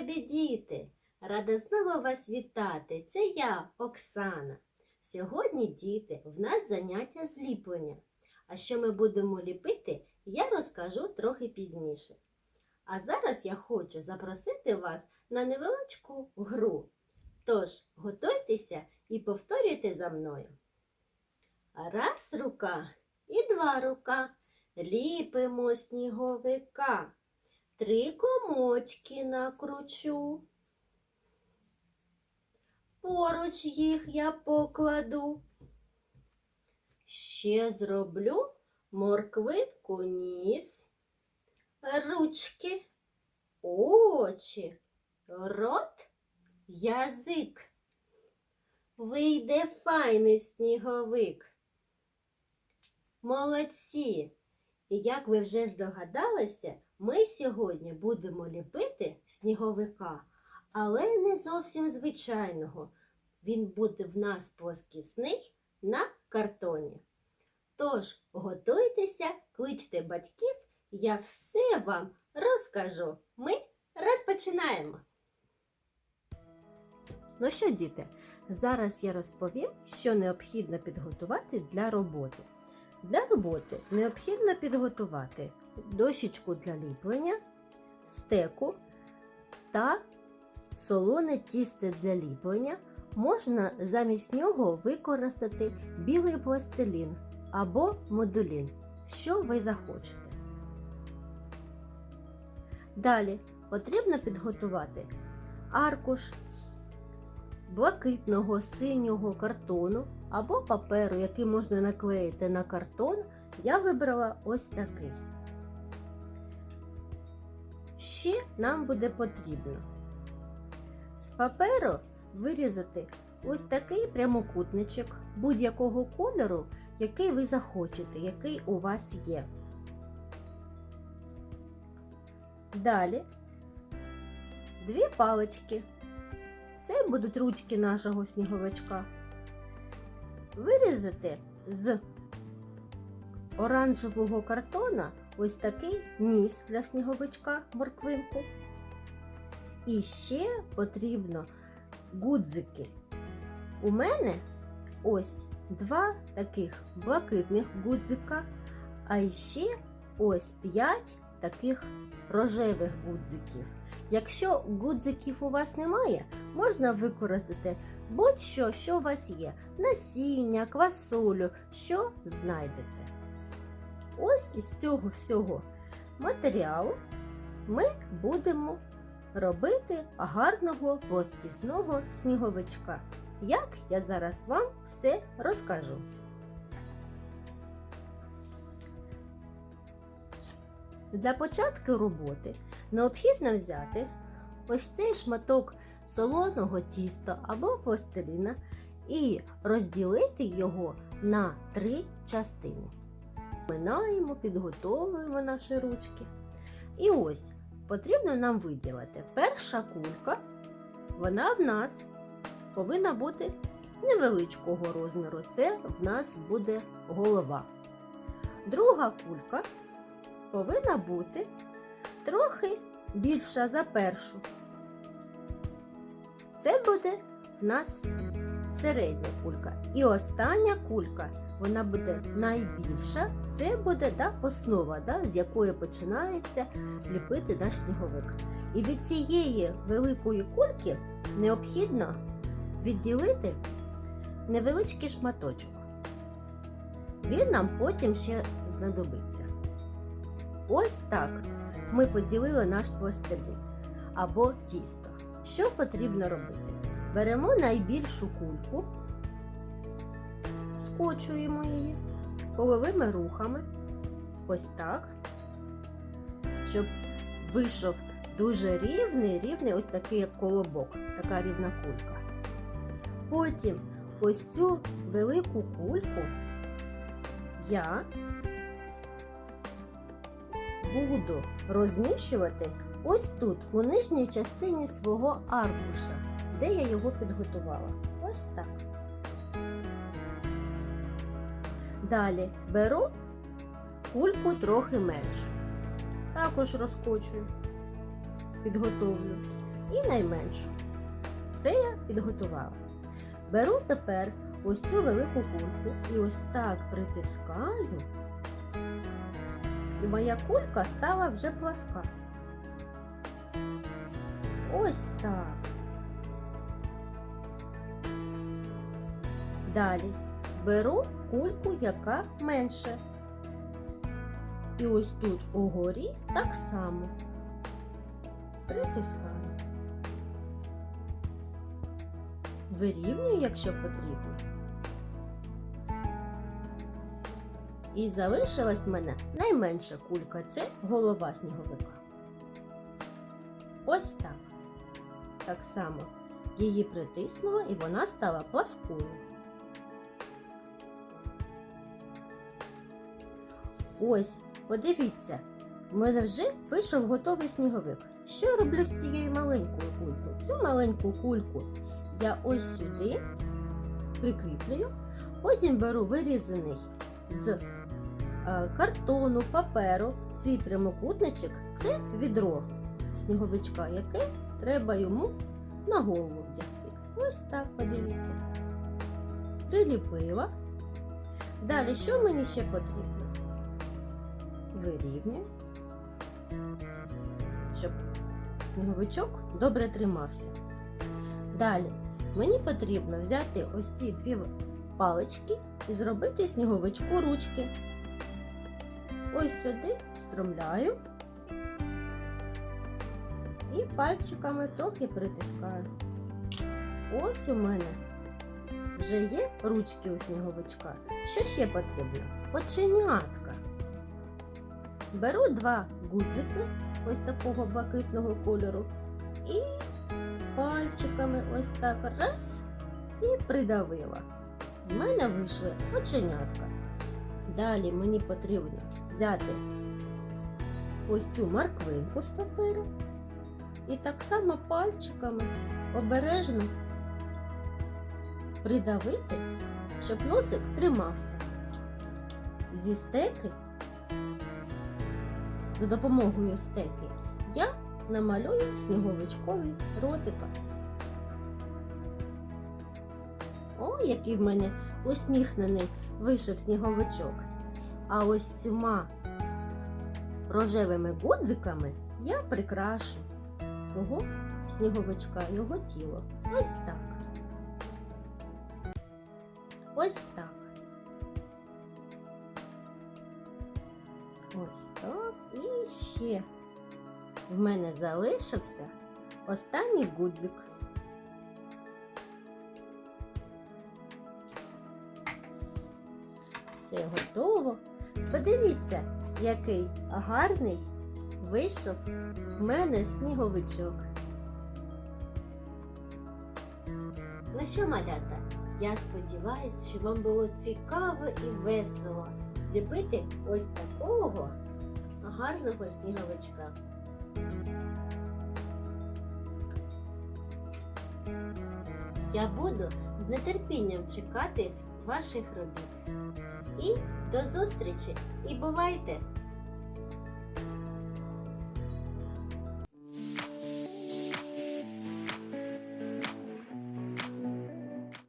любі діти! Рада знову вас вітати! Це я, Оксана. Сьогодні, діти, в нас заняття зліплення. А що ми будемо ліпити, я розкажу трохи пізніше. А зараз я хочу запросити вас на невеличку гру. Тож, готуйтеся і повторюйте за мною. Раз рука і два рука. Ліпимо сніговика. Три комочки накручу. Поруч їх я покладу. Ще зроблю морквитку ніс, ручки, очі, рот, язик. Вийде файний сніговик. Молодці! І як ви вже здогадалися, ми сьогодні будемо ліпити сніговика, але не зовсім звичайного. Він буде в нас плоскісний на картоні. Тож готуйтеся, кличте батьків, я все вам розкажу. Ми розпочинаємо. Ну що, діти, зараз я розповім, що необхідно підготувати для роботи. Для роботи необхідно підготувати дощечку для ліплення, стеку та солоне тісто для ліплення. Можна замість нього використати білий пластилін або модулін, що ви захочете. Далі потрібно підготувати аркуш блакитного синього картону або паперу, який можна наклеїти на картон, я вибрала ось такий. Ще нам буде потрібно з паперу вирізати ось такий прямокутничок будь-якого кольору, який ви захочете, який у вас є. Далі дві палички. Це будуть ручки нашого сніговичка. Вирізати з оранжевого картона ось такий ніс для сніговичка морквинку. І ще потрібно гудзики. У мене ось два таких блакитних гудзика, а ще ось п'ять таких рожевих гудзиків. Якщо гудзиків у вас немає, можна використати будь-що, що у вас є: насіння, квасолю, що знайдете. Ось із цього всього матеріалу ми будемо робити гарного плоскісного сніговичка. Як я зараз вам все розкажу. Для початку роботи необхідно взяти ось цей шматок солоного тіста або пластиліна і розділити його на три частини. Минаємо, підготовуємо наші ручки. І ось потрібно нам виділити перша кулька, вона в нас повинна бути невеличкого розміру. Це в нас буде голова. Друга кулька повинна бути трохи більша за першу. Це буде в нас середня кулька. І остання кулька, вона буде найбільша. Це буде да, основа, да, з якої починається ліпити наш сніговик. І від цієї великої кульки необхідно відділити невеличкий шматочок. Він нам потім ще знадобиться. Ось так ми поділили наш пластилін або тісто. Що потрібно робити? Беремо найбільшу кульку, скочуємо її половими рухами, ось так, щоб вийшов дуже рівний, рівний ось такий як колобок, така рівна кулька. Потім ось цю велику кульку я буду розміщувати ось тут, у нижній частині свого аркуша, де я його підготувала. Ось так. Далі беру кульку трохи меншу. Також розкочую, підготовлю. і найменшу. Це я підготувала. Беру тепер ось цю велику кульку і ось так притискаю. І моя кулька стала вже пласка. Ось так. Далі беру кульку, яка менше. І ось тут угорі так само притискаю. Вирівнюю, якщо потрібно. І залишилась в мене найменша кулька це голова сніговика. Ось так. Так само її притиснула і вона стала пласкою. Ось, подивіться, в мене вже вийшов готовий сніговик. Що я роблю з цією маленькою кулькою? Цю маленьку кульку я ось сюди прикріплюю, потім беру вирізаний з картону, паперу, свій прямокутничок, це відро сніговичка, яке треба йому на голову вдягти. Ось так, подивіться. Приліпила. Далі, що мені ще потрібно? Вирівнюю, щоб сніговичок добре тримався. Далі мені потрібно взяти ось ці дві палички і зробити сніговичку ручки. Ось сюди стромляю і пальчиками трохи притискаю. Ось у мене вже є ручки у сніговичка. Що ще потрібно? Оченятка. Беру два гудзики ось такого блакитного кольору і пальчиками ось так раз і придавила. В мене вийшли оченятка. Далі мені потрібно взяти ось цю морквинку з паперу і так само пальчиками обережно придавити, щоб носик тримався. Зі стеки, за допомогою стеки, я намалюю сніговичковий ротика. О, який в мене усміхнений вийшов сніговичок. А ось цими рожевими гудзиками я прикрашу свого сніговичка, його тіло. Ось так. Ось так. Ось так. І ще в мене залишився останній гудзик. Все готово. Подивіться, який гарний вийшов в мене сніговичок. Ну що, малята, я сподіваюся, що вам було цікаво і весело ліпити ось такого гарного сніговичка. Я буду з нетерпінням чекати ваших робіт. І до зустрічі! І бувайте!